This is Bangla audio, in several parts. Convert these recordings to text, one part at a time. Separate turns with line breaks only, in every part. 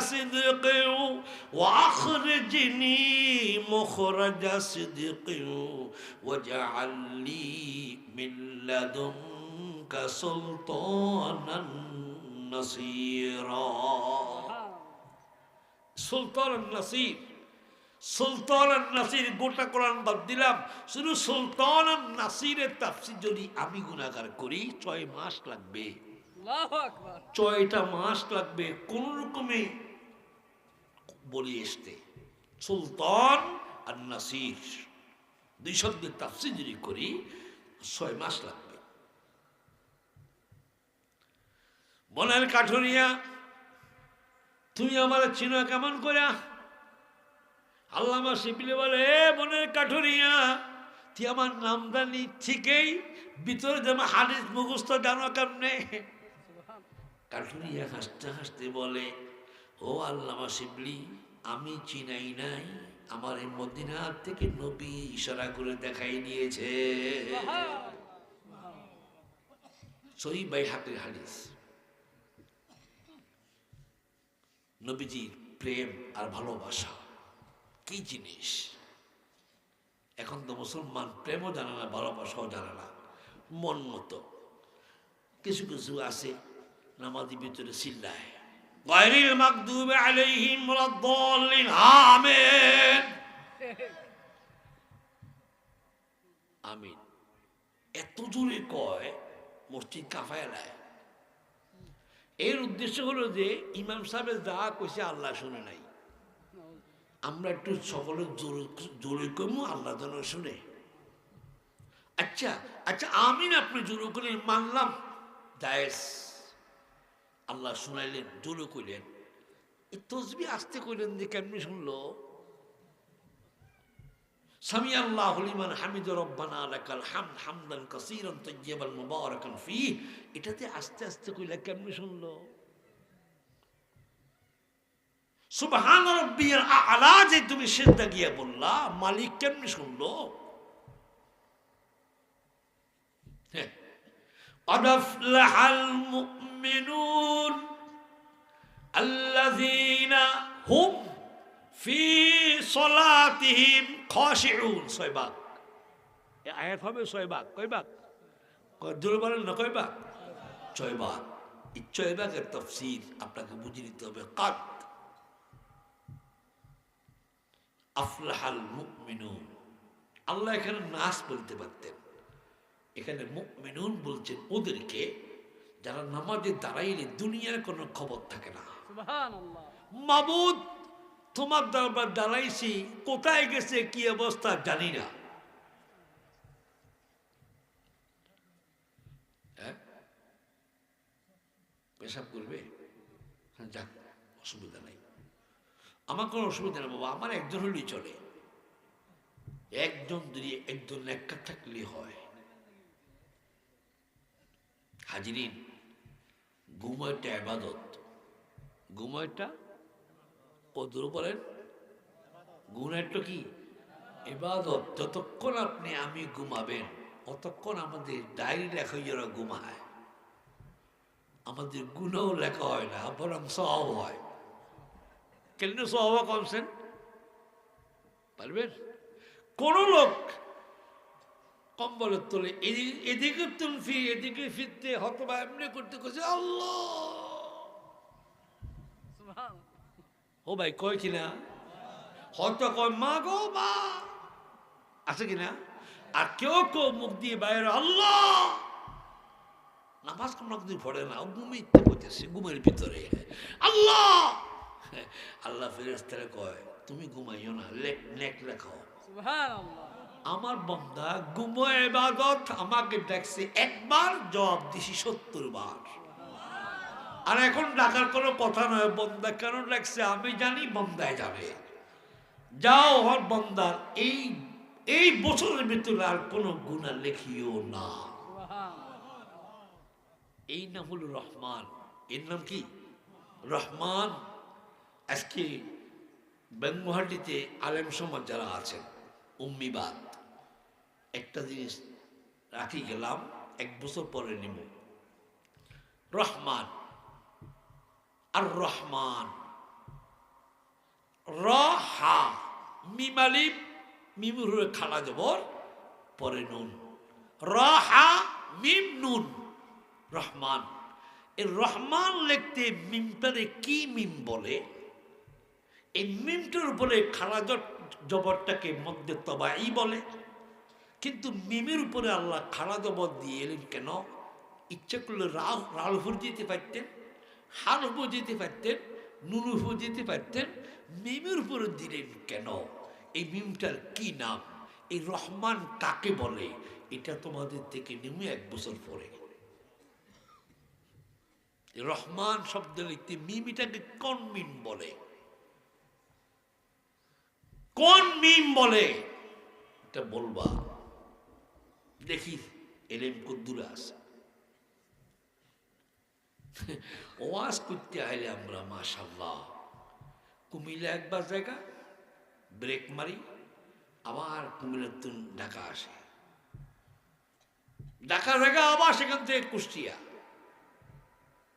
صدق وأخرجني مخرج صدق واجعل لي من لدنك سلطانا نصيرا সুলতান নাসির সুলতান নাসির গোটা কোরআন বাদ দিলাম শুধু সুলতান নাসিরের তাফসির যদি আমি গুণাগার করি ছয় মাস লাগবে
আল্লাহু আকবার
ছয়টা মাস লাগবে কোন রকমে বলি আসতে সুলতান আর নাসির দুই শব্দের তাফসির যদি করি ছয় মাস লাগবে। বনের কাঠুরিয়া তুমি আমার চিনো কেমন করে? আল্লামা শিপিলে বলে এ বনের কাঠুরিয়া তুই আমার নাম জানি ঠিকই ভিতরে যেমন হাদিস মুখস্থ জানো কেমনে? কাঠুরিয়া হাসতে হাসতে বলে ও আল্লামা শিবলি, আমি চিনাই নাই, আমার এই মদিনার থেকে নবী ইশারা করে দেখাই দিয়েছে। সই বাই হাতের হাদিস। নবীজির প্রেম আর ভালোবাসা, কি জিনিস? এখন তো মুসলমান প্রেমও জানে না, ভালোবাসাও জানে না, মন মতো। কিছু কিছু আছে নামাজি ভিতরে চিল্লায় গায়রিল মাকদুবে আলাইহিম ওয়ালাদ-দাল্লিন আমিন। আমিন। এত জোরে কয়, মসজিদ কাঁপায় নেয় এর উদ্দেশ্য হলো যে, ইমাম সাহেবের যা কইছে আল্লাহ শুনে নাই। আমরা একটু সকলে জোরে জোরে কমু আল্লাহ যেন শুনে। আচ্ছা আচ্ছা আমিন আপনি জোরে করে মানলাম। জায়েজ আল্লাহ শুনাইলেন, জোরে কইলেন, এই তসবি আসতে কইলেন যে কেমনি শুনলো? সামি আল্লাহ হলিমান হামিদ রব্বানা আলাকাল হাম হামদান কাসিরান তৈয়াবাল মুবারাকান ফি এটাতে আস্তে আস্তে কইলা কেমনি শুনলো? সুবহান রব্বিয়াল আলা যে তুমি সিজদা গিয়া বললা, মালিক কেমনি শুনলো? হ্যাঁ আফলাহাল মুমিন المؤمنون الذين هم في صلاتهم خاشعون ছয় ভাগ এই আয়াত হবে ছয় ভাগ কয় ভাগ জোরে বলেন না কয় ভাগ ছয় ভাগ এই ছয় ভাগের তফসিল আপনাকে বুঝে নিতে হবে কাদ আফলাহাল মুমিনুন আল্লাহ এখানে নাস বলতে পারতেন এখানে মুমিনুন বলছেন ওদেরকে যারা নামাজে দাঁড়াইলে দুনিয়ার কোনো খবর থাকে না। মাবুদ তোমার দরবার দাঁড়াইছি কোথায় গেছে কি অবস্থা জানি না। হ্যাঁ? পেশাব করবে? হ্যাঁ, যাক অসুবিধা নাই। আমার কোনো অসুবিধা নেই বাবা আমার একজন হলেই চলে। একজন যদি একজন লেখা থাকলে হয়। হাজিরিন ঘুমাইটা আবাদত ঘুমাইটা? কদর বলেন। গুণেরটা কি? এবাদত যতক্ষণ আপনি আমি ঘুমাবেন, অতক্ষণ আমাদের ডায়েরি লেখা যারা ঘুমায়। আমাদের গুণও লেখা হয় না, বরং সব হয়। কেন সব কমছেন? পারবেন? কোন লোক কম্বলের তোলে এদিকে এদিকে তুমি এদিকে ফিরতে হতবা এমনি করতে করছে আল্লাহ! ও ভাই কয় কিনা? হয়তো কয় মা গো মা! আছে কিনা? আর কেউ কেউ মুখ দিয়ে বাইরে আল্লাহ! নামাজ কোনো দিন পড়ে না ও ঘুমে ইচ্ছে করতেছে ঘুমের ভিতরে। আল্লাহ! আল্লাহ ফেরেস্তারে কয় তুমি ঘুমাইও না লেখ নেক লেখাও।
সুবহানাল্লাহ।
আমার বন্দা গুমো এবাদত, আমাকে দেখছে একবার, জবাব দিছি সত্তর বার। আর এখন ডাকার কোনো কথা নয়, বন্দা কেন ডাকছে? আমি জানি বন্দায় যাবে। যাও হর বন্দার এই এই বছরের ভিতরে আর কোনো গুণা লেখিও না। এই নাম হলো রহমান। এর নাম কি? রহমান। আজকে বেঙ্গুহাটিতে আলেম সমাজ যারা আছেন উম্মিবাদ একটা জিনিস রাখি গেলাম, এক বছর পরে নিব। রহমান। আর রহমান। রহা মিমালিম মিমুর খালা জবর, পরে নুন। রহা মিম নুন। রহমান। এই রহমান লিখতে মিমটারে কি মিম বলে? এই মিমটার উপরে খালাজট জবরটাকে মধ্যে তবাই বলে। কিন্তু মিমের উপরে আল্লাহ খাড়া জবর দিয়ে এলেন কেন? ইচ্ছা করলে রাল রালভর যেতে পারতেন হালভো যেতে পারতেন নুলুভো যেতে পারতেন, মিমের উপরে দিলেন কেন? এই মিমটার কি নাম? এই রহমান কাকে বলে? এটা তোমাদের থেকে নেমে এক বছর পরে। রহমান শব্দ লিখতে মিম এটাকে কোন মিম বলে। কোন মিম বলে? এটা বলবা। দেখি, এলেম কদ্দুর আছে। ওয়াজ করতে আইলে আমরা মাশাল্লাহ কুমিল্লা একবার জায়গা, ব্রেক মারি, আবার কুমিল্লার তুন ঢাকা আসে। ঢাকা জায়গা, আবার সেখান থেকে কুষ্টিয়া।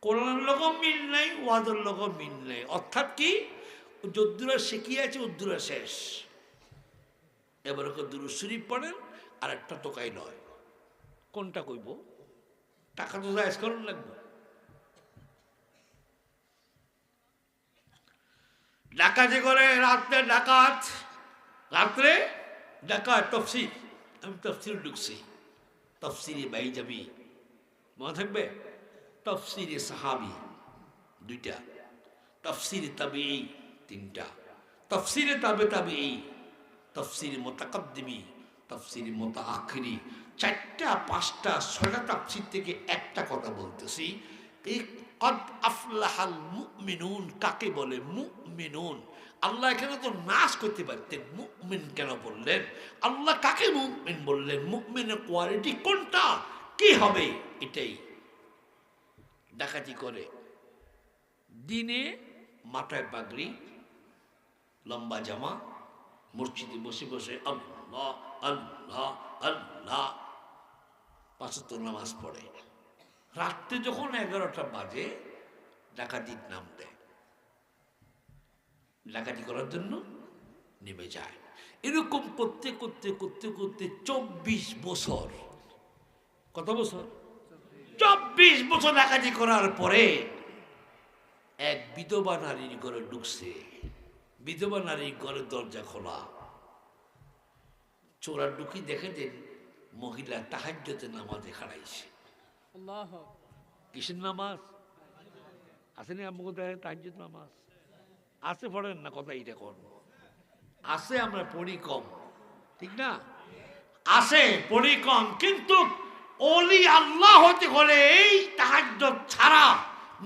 কোরআনের লোক মিল নাই ওয়াদের লোক মিল নাই। অর্থাৎ কি? যদ্দুরা শিখিয়েছে উদ্দুরা শেষ। এবার ওকে দুরু শরীফ পড়েন আর একটা টোকাই নয়। কোনটা কইব? টাকা তো জায়জ করুন লাগবে। ডাকাতি করে রাত্রে ডাকাত রাত্রে ডাকাত, তফসির। আমি তফসির ঢুকছি। তফসিরে বাই যাবি। মনে থাকবে? তফসিরে সাহাবি, দুইটা। তফসিরে তাবে তিনটা। তফসিরে তাবে তাবে এই তফসিরে মোতাকদ্দিমি, তফসিরে মোতা আখরি চারটা, পাঁচটা, ছয়টা তাফসির থেকে একটা কথা বলতেছি এই কদ আফলাহাল মুমিনুন, কাকে বলে মুমিনুন? আল্লাহ এখানে তো নাশ করতে পারতেন, মুমিন কেন বললেন? আল্লাহ কাকে মুমিন বললেন? মুমিনের কোয়ালিটি কোনটা? কি হবে? এটাই। ডাকাতি করে। দিনে মাথায় পাগড়ি লম্বা জামা, মসজিদে বসে বসে আল্লাহ আল্লাহ আল্লাহ। পাঁচত্ব নামাজ পড়ে। রাত্রে যখন এগারোটা বাজে, ডাকাতির নাম দেয়। ডাকাতি করার জন্য নেমে যায়। এরকম করতে করতে করতে করতে চব্বিশ বছর। কত বছর? চব্বিশ বছর ডাকাতি করার পরে এক বিধবা নারীর ঘরে ঢুকছে। বিধবা নারী ঘরের দরজা খোলা। চোরা ঢুকি দেখে দেন মহিলা তাহাজ্যতে নামাজে খাড়াইছে
আল্লাহ
কিসের নামাজ? আসেনি আমাকে দেখে তাহাজ্জুদ নামাজ। আছে পড়েন না? কথা এটা কোন। আছে আমরা পড়ি কম। ঠিক না? আছে পড়ি কম কিন্তু অলি আল্লাহ হতে হলে এই তাহাজ্জুদ ছাড়া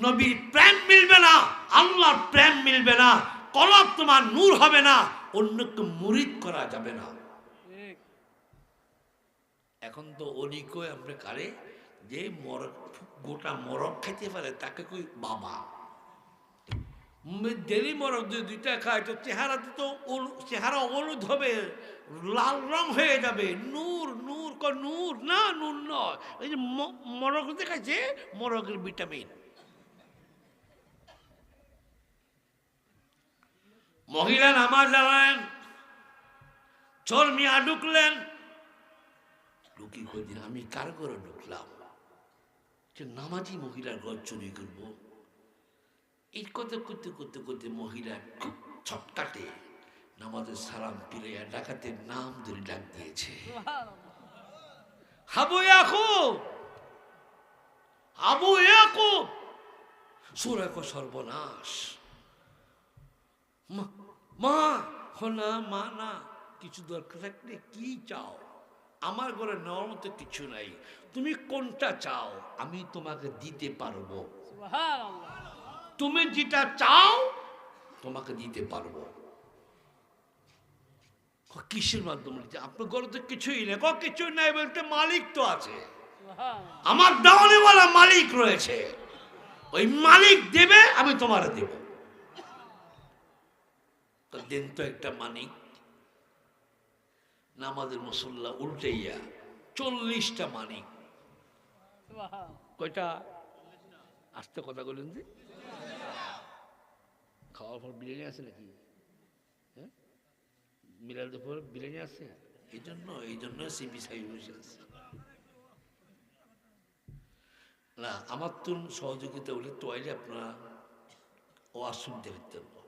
নবীর প্রেম মিলবে না আল্লাহর প্রেম মিলবে না। কলব তোমার নূর হবে না, অন্যকে মুরিদ করা যাবে না। এখন তো অলিকই আমরা কারে? যে মরক গোটা মরক খাইতে পারে, তাকে কই বাবা? ডেলি মরক যদি দুইটা খায়, তো চেহারাতে তো চেহারা হলুদ হবে, লাল রং হয়ে যাবে। নূর নূর ক নূর না, নূর নয়। এই যে মরক দেখাচ্ছে মরকের ভিটামিন। মহিলা নামাজ দাঁড়ালেন চোর মিয়া ঢুকলেন। ঢুকি কদিন আমি কার ঘরে ঢুকলাম? যে নামাজি মহিলার ঘর চুরি করব। এই কথা করতে করতে করতে মহিলা খুব ছটকাটে নামাজের সালাম পিলাইয়া ডাকাতের নাম ধরে ডাক দিয়েছে। হাবু ইয়াকুব! আবু ইয়াকুব! সুরাক সর্বনাশ। মা- মা হো না মা না কিছু দরকার থাকলে কি চাও? আমার ঘরে নেওয়ার মতো কিছু নাই। তুমি কোনটা চাও? আমি তোমাকে দিতে পারব। তুমি যেটা চাও তোমাকে দিতে পারব। কিসের মাধ্যমে আপনার ঘরে তো কিছুই নেই। ক, কিছুই নাই বলতে মালিক তো আছে। আমার দেওয়ানেওয়ালা মালিক রয়েছে। ওই মালিক দেবে আমি তোমার দেব। তো দেন তো একটা মানিক। নামাজের মুসল্লা উল্টাইয়া চল্লিশটা মানিক। কয়টা? আসতে কথা বলেন যে। খাওয়ার পর বিরিয়ানি আছে নাকি? হ্যাঁ? মিলাদের পর বিরিয়ানি আছে? এই জন্য এই জন্য সিপি সাহেব বসে আছে। না আমার তো সহযোগিতা হলে তোয়াইলে আপনারা ওয়াজ শুনতে পারতেন। না।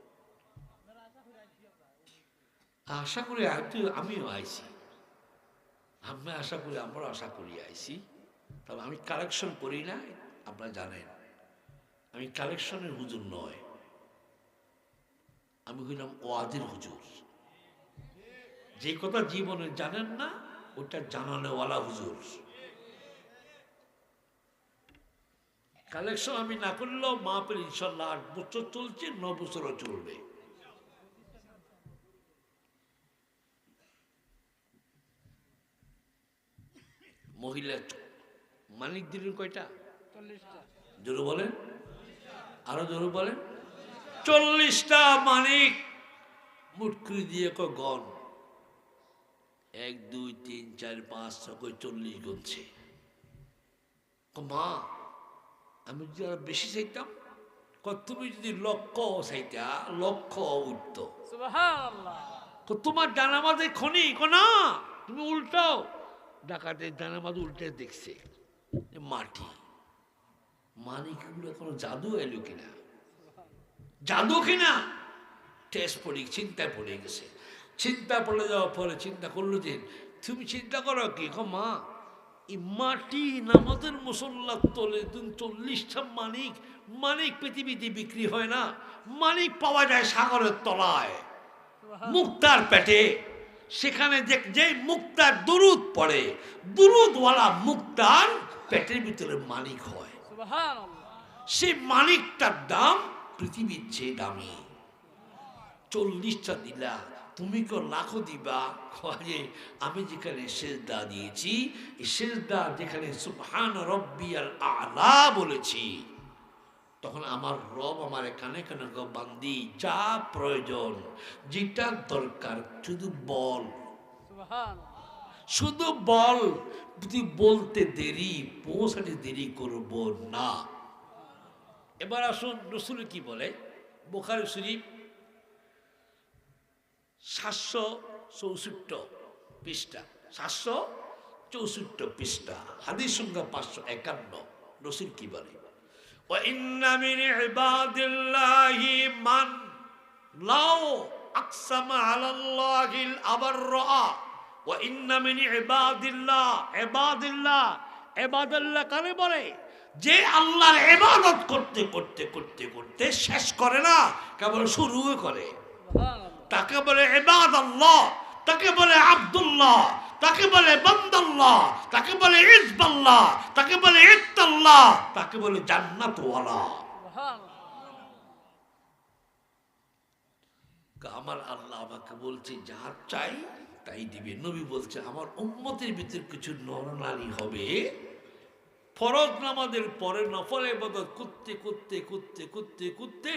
আশা করি আমিও আইছি। আমি আশা করি আমরা আশা করি আইছি। তবে আমি কালেকশন করি না, আপনারা জানেন। আমি কালেকশনের হুজুর নয়। আমি হইলাম ওয়াদের হুজুর। যে কথা জীবনে জানেন না, ওটা জানানোওয়ালা হুজুর। কালেকশন আমি না করলেও মা পেলে ইনশাল্লাহ আট বছর চলছে, ন বছরও চলবে। মহিলা মানিক দিলেন কয়টা? জোরে বলেন। আরও জোরে বলেন। চল্লিশটা মানিক মুটকুরি দিয়ে ক গন এক দুই তিন চার পাঁচ ছয় চল্লিশ গুনছে। ক মা আমি যদি আরও বেশি চাইতাম তুমি যদি লক্ষ চাইতা লক্ষ উঠত। তোমার ডানামাদের খনি ক না তুমি উল্টাও। ডাকাতের ডানামাদ উল্টে দেখছে মাটি। মানিকগুলো কোনো জাদু এলো কিনা? জাদু কিনা? টেস্ট পড়ে চিন্তায় পড়ে গেছে। চিন্তা পড়ে যাওয়ার পরে চিন্তা করল যে তুমি চিন্তা করো কি? মা এই মাটি নামাজের মুসল্লার তলে তুমি চল্লিশটা মানিক মানিক পৃথিবীতে বিক্রি হয় না। মানিক পাওয়া যায় সাগরের তলায়। মুক্তার পেটে। সেখানে যে যে মুক্তার দুরুদ পড়ে দুরুদওয়ালা মুক্তার পেটের ভিতরে মানিক হয়। সেই মানিকটার দাম পৃথিবীর চেয়ে দামি। চল্লিশটা দিলা তুমি কেউ লাখো দিবা? যে আমি যেখানে সেজদা দিয়েছি সেজদা যেখানে সুবহান রব্বিয়াল আলা বলেছি তখন আমার রব আমার কানে কানে বান্দি যা প্রয়োজন যেটা দরকার শুধু বল। শুধু বল যদি বলতে দেরি পৌঁছাতে দেরি করব না। এবার আসুন রসুল কি বলে? বোখারি শরীফ সাতশো চৌষট্ট পৃষ্ঠা সাতশো চৌষট্ট পৃষ্ঠা হাদিস সংখ্যা পাঁচশো একান্ন। রসুল কি বলে? وإن من عباد الله من لو أقسم على الله الأبرأ وإن من عباد الله عباد الله عباد الله কারে বলে যে আল্লাহর ইবাদত করতে করতে করতে করতে শেষ করে না কেবল শুরু করে
সুবহানাল্লাহ
তাকে বলে ইবাদ আল্লাহ তাকে বলে আব্দুল্লাহ তাকে বলে বন্দাল্লাহ, তাকে বলে ইজবাল্লাহ তাকে বলে ইত্তাল্লাহ তাকে বলে জান্নাতওয়ালা। আমার আল্লাহ আমাকে বলছে যা চাই তাই দিবে। নবী বলছে, আমার উম্মতের ভিতরে কিছু নরনারী হবে ফরজ নামাজের পরে নফল ইবাদত করতে করতে করতে করতে করতে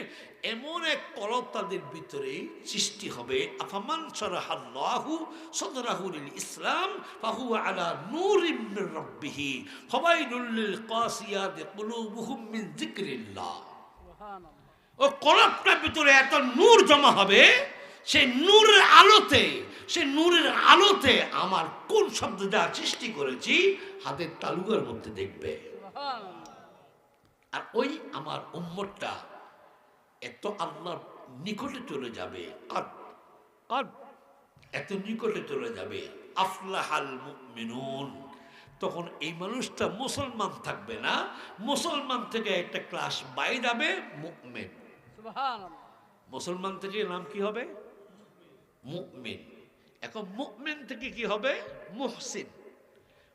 এমন এক কলব তাদের ভিতরে সৃষ্টি হবে। আফামান সরাহাল্লাহু সদরাহুল ইসলাম ফাহু আলা নূরিম মির রাব্বিহি ফাওয়াইলুল লিল কাসিয়াত কুলুবুহুম মিন যিকরিল্লাহ। ও কলপটার ভিতরে এত নূর জমা হবে সেই নূরের আলোতে সে নূরের আলোতে আমার কোন শব্দটা সৃষ্টি করেছি? হাতের তালুকার মধ্যে দেখবে। আর ওই আমার উম্মতটা এত আল্লাহর নিকটে চলে যাবে। এত নিকটে চলে যাবে। আফলাহাল মুমিনুন। তখন এই মানুষটা মুসলমান থাকবে না। মুসলমান থেকে একটা ক্লাস বাইরে যাবে মুকমেন মুসলমান থেকে নাম কি হবে? মুকমিন এখন মুকমিন থেকে কি হবে? মুহসিন।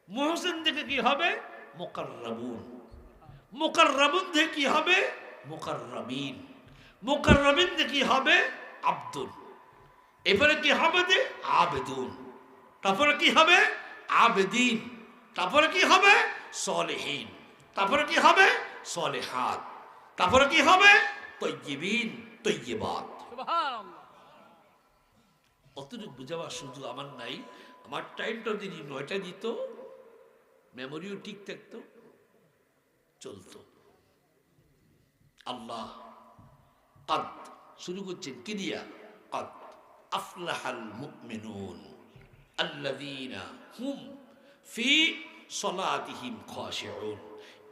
মুহসিন থেকে কি হবে? মোকাররাবুন। মোকাররাবুন থেকে কি হবে? মোকাররাবিন। মোকাররাবিন থেকে কি হবে? আব্দুল এবারে কি হবে যে? আবেদুন। তারপরে কি হবে? আবেদিন। তারপরে কি হবে? সলেহীন। তারপরে কি হবে? সলেহাত। তারপরে কি হবে? তৈবিন
সুবহানাল্লাহ।
অতটুকু বুঝাবার সুযোগ আমার নাই। আমার টাইমটা যদি নয়টা দিত মেমোরিও ঠিক থাকতো, চলতো। আল্লাহ কাদ শুরু করছেন, কি দিয়া? কাদ আফলাহাল মুমিনুন আল্লাযীনা হুম ফি সলাতিহিম খাশিউন।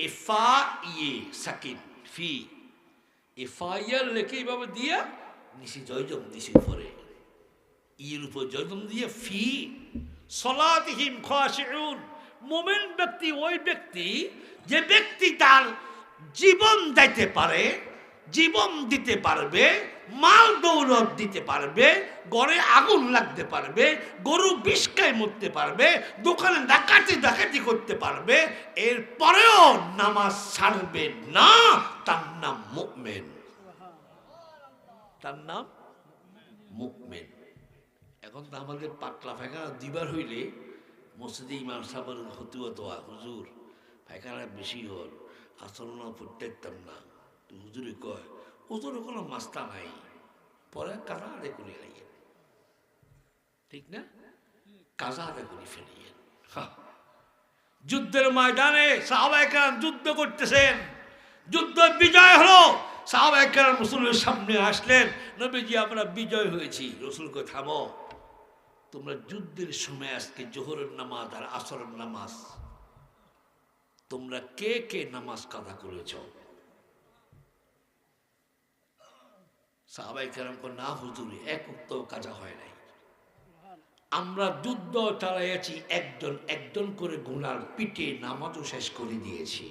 ইফা ইয়ে সাকিন, ফি। ইফাইয়ার লেখে এইভাবে দিয়া, নিচে জয়জম দিছে উপরে। ইয়ের উপর জয়জম দিয়ে ফি সলাতিহিম খাশিউন মোমেন ব্যক্তি ওই ব্যক্তি যে ব্যক্তি তার জীবন দিতে পারে জীবন দিতে পারবে মাল দৌলত দিতে পারবে গড়ে আগুন লাগতে পারবে গরু বিষকায় মরতে পারবে দোকানে ডাকাতি ডাকাতি করতে পারবে এরপরেও নামাজ ছাড়বে না তার নাম মুকমেন তার নাম মুকমেন এখন তো আমাদের পাতলা পায়খানা দিবার হইলে মসজিদে ইমাম সাহেবের হতে হতো হুজুর পায়খানা বেশি হল আসল না পড়তেতাম না। তো হুজুরে কয় হুজুরে কোনো মাস্তা নাই, পরে কাজা আদায় করে লাইয়েন। ঠিক না? কাজা আদায় করে ফেলিয়েন। যুদ্ধের ময়দানে সাহাবাহিকার যুদ্ধ করতেছেন। যুদ্ধ বিজয় হলো। সাহাবাহিকার রসুলের সামনে আসলেন, নবীজি আমরা বিজয় হয়েছি, রসুলকে থামো। তোমরা যুদ্ধের সময় আজকে জোহরের নামাজ আর আসরের নামাজ, তোমরা কে কে নামাজ কাদা করেছ? সাহাবাই কেরাম না হুজুরি, এক উক্ত কাজা হয় নাই। আমরা যুদ্ধ চালাইয়াছি, একজন একজন করে গুনার পিঠে নামাজও শেষ করে দিয়েছি।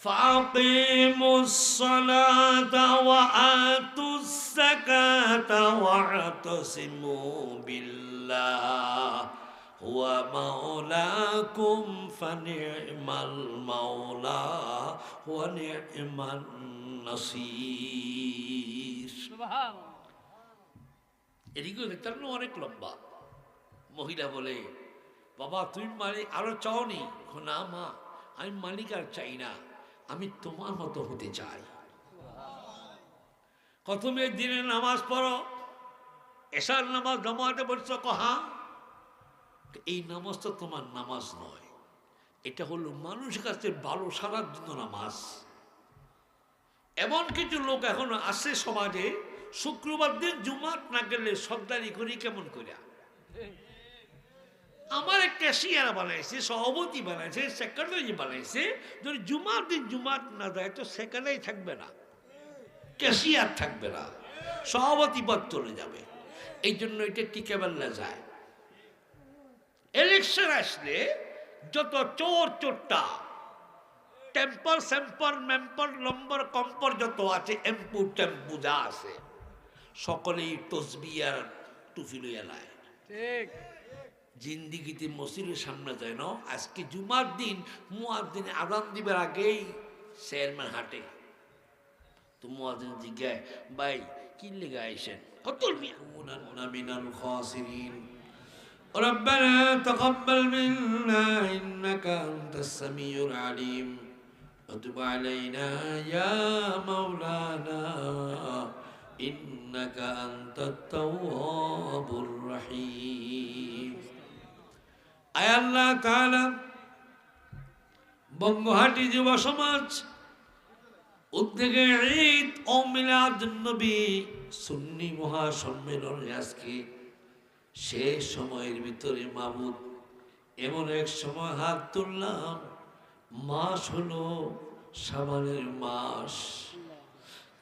فأقيموا الصلاة وآتوا الزكاة واعتصموا بالله هو مولاكم فنعم المولى ونعم النصير
সুবহানাল্লাহ
এদিকে দেখতাম না অনেক লম্বা মহিলা বলে বাবা তুমি মালিক আরো চাওনি না মা আমি মালিক আর চাই না আমি তোমার মতো হতে চাই। প্রথমে দিনে নামাজ পড়ো এসার নামাজ জমাতে বলছো কহা? এই নামাজ তো তোমার নামাজ নয়। এটা হলো মানুষের কাছে ভালো সারার জন্য নামাজ। এমন কিছু লোক এখনও আছে সমাজে, শুক্রবার দিন জুমাত না গেলে সর্দারি করি কেমন করে আমার ক্যাশিয়ার বানাইছে, সভাপতি বানাইছে সেক্রেটারি বানাইছে। যদি জুমার দিন জুমাত না দেয় তো সেখানেই থাকবে না। ক্যাশিয়ার থাকবে না। সভাপতি পদ চলে যাবে। এই জন্য এটা টিকে না যায়। ইলেকশন আসলে যত চোর চোরটা টেম্পার স্যাম্পার মেম্পার নম্বর কম্পর যত আছে এম্পু টেম্পু যা আছে, সকলেই তসবি আর টুফি লইয়া লায়
ঠিক।
জিন্দিগিতে মসজিদের সামনে যায় না আজকে জুমার দিন মুয়ার দিন আদান দিবার আগেই চেয়ারম্যান হাঁটে তো মুয়াদিন জিজ্ঞায় ভাই কি লেগে আইসেন কত মিয়া মিনাল খাসিরিন ربنا تقبل منا إنك أنت السميع العليم وتب علينا يا مولانا إنك أنت التواب الرحيم আয় আল্লাহ বঙ্গহাটি যুব সমাজ, উদ্যোগে ঈদ ও মিলাদ নবী সুন্নি মহাসম্মেলনে আজকে শেষ সময়ের ভিতরে মাবুদ এমন এক সময় হাত তুললাম, মাস হলো সাবানের মাস।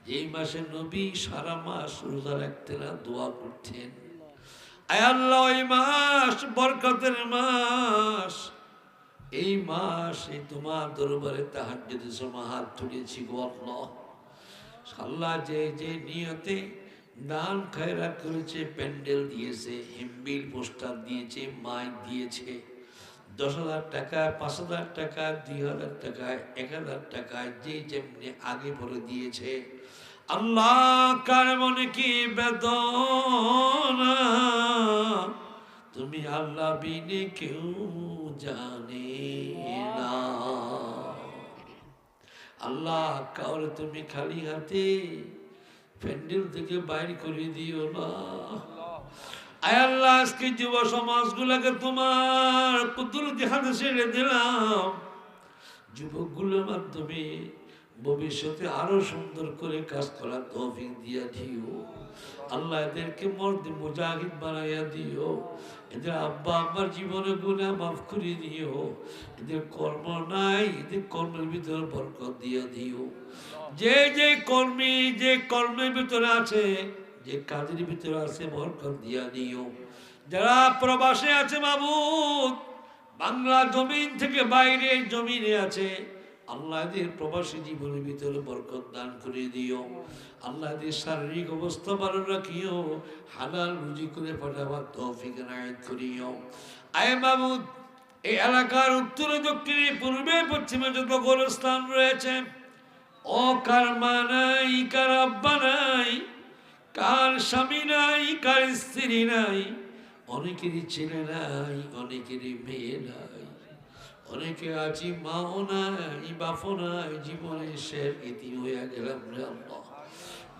যেই মাসে নবী সারা মাস রোজা রাখতেন দোয়া করতেন। আল্লাহ, এই মাস, বরকতের মাস। এই মাস, এই তোমার দরবারে তাহার যদি হাত তুলেছি গো আল্লাহ। যে যে নিয়তে দান খায়রা করেছে, প্যান্ডেল দিয়েছে, হিমবিল, পোস্টার দিয়েছে, মাইক দিয়েছে, দশ হাজার টাকা, পাঁচ হাজার টাকা, দুই হাজার টাকা, এক হাজার টাকা, যে যেমনি আগে ভরে দিয়েছে আল্লাহ কার মনে কি বেদনা? তুমি আল্লাহ বিনে কেউ জানে না। আল্লাহ কাউরে তুমি খালি হাতে প্যান্ডেল থেকে বাইর করে দিও না। আয় আল্লাহ, আজকে যুব সমাজগুলোকে তোমার কুদরতি হাতে ছেড়ে দিলাম। যুবকগুলোর মাধ্যমে ভবিষ্যতে আরও সুন্দর করে কাজ করার তৌফিক দিয়া দিও। আল্লাহ এদেরকে মর্দ মুজাহিদ বানাইয়া দিও। এদের আব্বা আম্মার জীবনে গুণা মাফ করে দিও এদের কর্ম নাই, এদের কর্মের ভিতরে বরকত দিয়ে দিও। যে যে কর্মী, যে কর্মের ভিতরে আছে, যে কাজের ভিতরে আছে, বরকত দিয়া দিও যারা প্রবাসে আছে মাবুদ, বাংলা জমিন থেকে বাইরে জমিনে আছে আল্লাহদের প্রবাসী জীবনের ভিতরে বরকত দান করে দিও। আল্লাহদের শারীরিক অবস্থা ভালো রাখিও। হালাল রুজি করে পাঠাবার তৌফিক নায়ত করিও। আয় মাবুদ এই এলাকার উত্তরে দক্ষিণে পূর্বে পশ্চিমে যত গোরস্থান রয়েছে, ও কার মা নাই, কার আব্বা নাই, কার স্বামী নাই, কার স্ত্রী নাই, অনেকেরই ছেলে নাই, অনেকেরই মেয়ে নাই। অনেকে আছি মাও নাই, বাপও নাই, জীবনে শেষ ইতি হইয়া গেলাম রে আল্লাহ।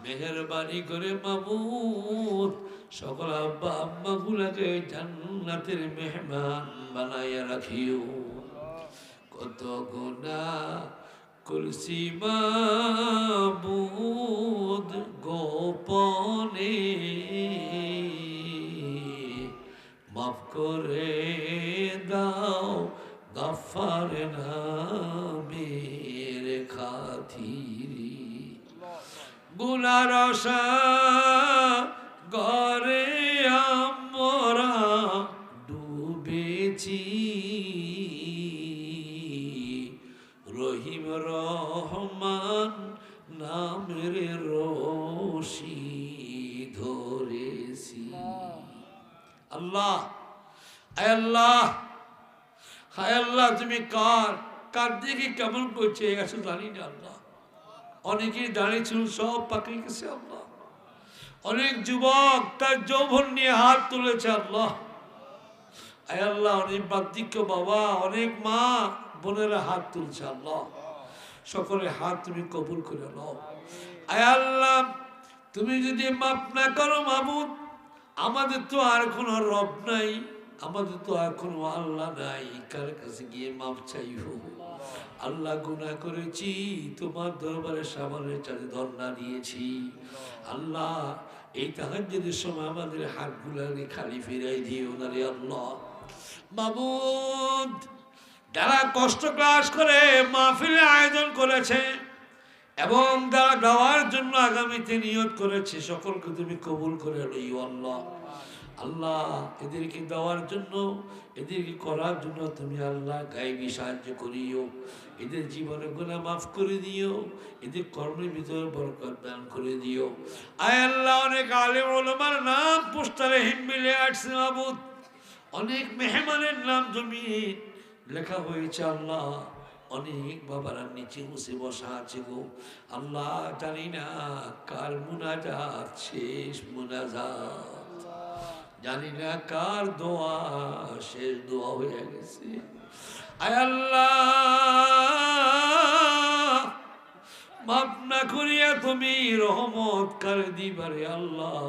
মেহরবানি করে মামুদ সকল আব্বা আম্মা গুলাকে জান্নাতের মেহমান বানাইয়া রাখিও। কত গুণা কুলসি মাবুদ গোপনে। মাফ করে দাও গফার নামের খাতিরি। গুনার আশা গরে আমরা ডুবেছি। রহিম রহমান নামের রশি ধরেছি। আল্লাহ আল্লাহ। হায় আল্লাহ, তুমি কার? কার দিকে কেমন করছে? গেছে জানি না আল্লাহ। অনেকেই দাঁড়িয়ে ছিল, সব পাকড়ে গেছে আল্লাহ। অনেক যুবক তার যৌবন নিয়ে হাত তুলেছে আল্লাহ। আয় আল্লাহ, অনেক বার্ধক্য বাবা, অনেক মা, বোনেরা হাত তুলছে আল্লাহ। সকলে হাত তুমি কবুল করে নাও। আয় আল্লাহ, তুমি যদি মাপ না করো মামুদ আমাদের তো আর কোনো রব নাই। আমাদের তো এখন আল্লাহ নাই, কার কাছে গিয়ে মাপ চাইব? আল্লাহ গুনাহ করেছি, তোমার দরবারে সামানের চাঁদে ধর্ণা দিয়েছি। আল্লাহ, এই তাহাজ্জুদের সময় আমাদের হাতগুলাকে খালি ফিরাই দিও না রে আল্লাহ। মাবুদ, যারা কষ্ট ক্লাস করে মাহফিলে আয়োজন করেছে এবং যারা দেওয়ার জন্য আগামীতে নিয়ত করেছে, সকলকে তুমি কবুল করে লইও আল্লাহ। আল্লাহ এদেরকে দেওয়ার জন্য, এদেরকে করার জন্য তুমি আল্লাহ গাইবি সাহায্য করিও। এদের জীবনে গুণা মাফ করে দিও। এদের কর্মের ভিতরে বরকত দান করে দিও। আয় আল্লাহ, অনেক আলেম ওলমার নাম পোস্টারে হিমবিলে আসছে মাবুদ। অনেক মেহমানের নাম জমি লেখা হয়েছে আল্লাহ। অনেক বাবারা নিচে বসে বসা আছে গো। আল্লাহ জানি না কার মুনাজাত, শেষ মুনাজাত। জানি না কার দোয়া, শেষ দোয়া হয়ে গেছে। আল্লাহ মাপ না করিয়া তুমি রহমত কার দিবারে আল্লাহ।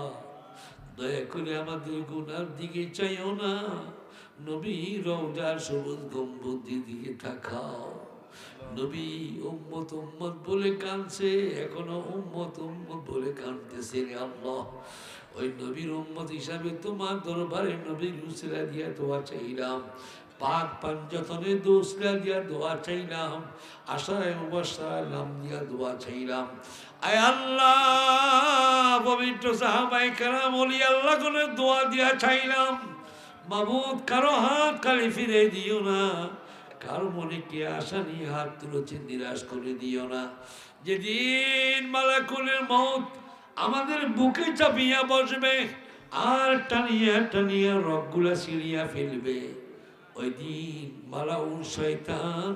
দয়া করে আমাদের গুনার দিকে চাইও না, নবী রওজার সবুজ গম্বুদের দিকে তাকাও। নবী উম্মত উম্মত বলে কাঁদছে, এখনও উম্মত উম্মত বলে কাঁদতেছে রে আল্লাহ। ওই নবীর উম্মত হিসাবে তোমার দরবারে নবীর উসরা দিয়া দোয়া চাইলাম। পাক পাঞ্জতনে দোসরা দিয়া দোয়া চাইলাম, আশায় মুবাসার নাম দিয়া দোয়া চাইলাম। আল্লাহ অলি চাইলাম। ফিরে দিও না, কারও নিরাশ করে দিও না। যেদিন মালাকুলের মত আমাদের বুকে চাপিয়া বসবে, আর টানিয়া টানিয়া রগগুলা ছিঁড়িয়া ফেলবে। ওই দিন মালাউল শয়তান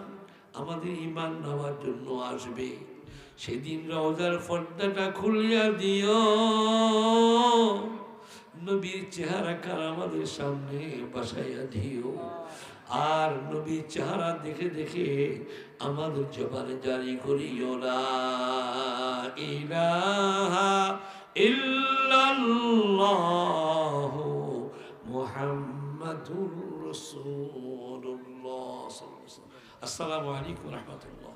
আমাদের ইমান নেওয়ার জন্য আসবে। সেদিন রওজার পর্দাটা খুলিয়া দিও। নবীর চেহারা কার আমাদের সামনে বাসাইয়া দিও। আর নবী চেহারা দেখে দেখে আমাদের জবানে জারি করি আসসালামু আলাইকুম রাহমাতুল্লাহ।